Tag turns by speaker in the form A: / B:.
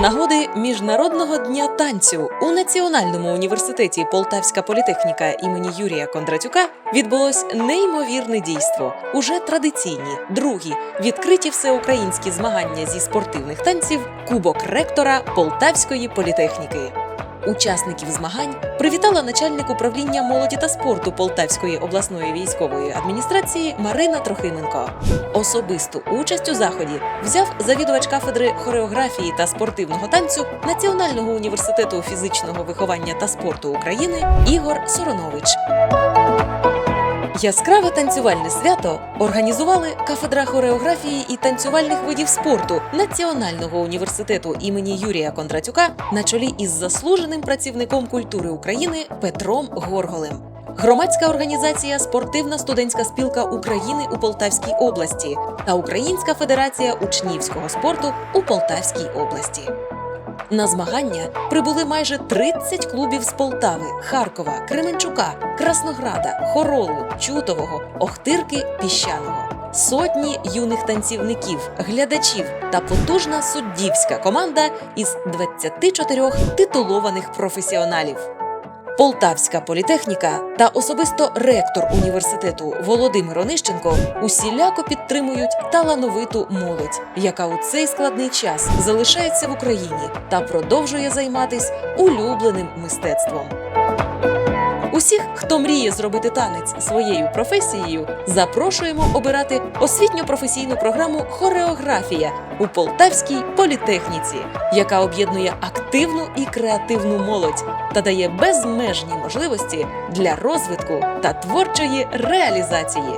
A: нагоди Міжнародного дня танцю у Національному університеті Полтавська політехніка імені Юрія Кондратюка відбулось неймовірне дійство. Уже традиційні, другі, відкриті всеукраїнські змагання зі спортивних танців Кубок ректора Полтавської політехніки. Учасників змагань привітала начальник управління молоді та спорту Полтавської обласної військової адміністрації Марина Трохименко. Особисту участь у заході взяв завідувач кафедри хореографії та спортивного танцю Національного університету фізичного виховання та спорту України Ігор Соронович. Яскраве танцювальне свято організували кафедра хореографії і танцювальних видів спорту Національного університету імені Юрія Кондратюка на чолі із заслуженим працівником культури України Петром Горголем. Громадська організація Спортивна студентська спілка України у Полтавській області та Українська федерація учнівського спорту у Полтавській області. На змагання прибули майже 30 клубів з Полтави, Харкова, Кременчука, Краснограда, Хоролу, Чутового, Охтирки, Піщаного. Сотні юних танцівників, глядачів та потужна суддівська команда із 24 титулованих професіоналів. Полтавська політехніка та особисто ректор університету Володимир Онищенко усіляко підтримують талановиту молодь, яка у цей складний час залишається в Україні та продовжує займатися улюбленим мистецтвом. Усіх, хто мріє зробити танець своєю професією, запрошуємо обирати освітньо-професійну програму Хореографія у Полтавській політехніці, яка об'єднує активну і креативну молодь та дає безмежні можливості для розвитку та творчої реалізації.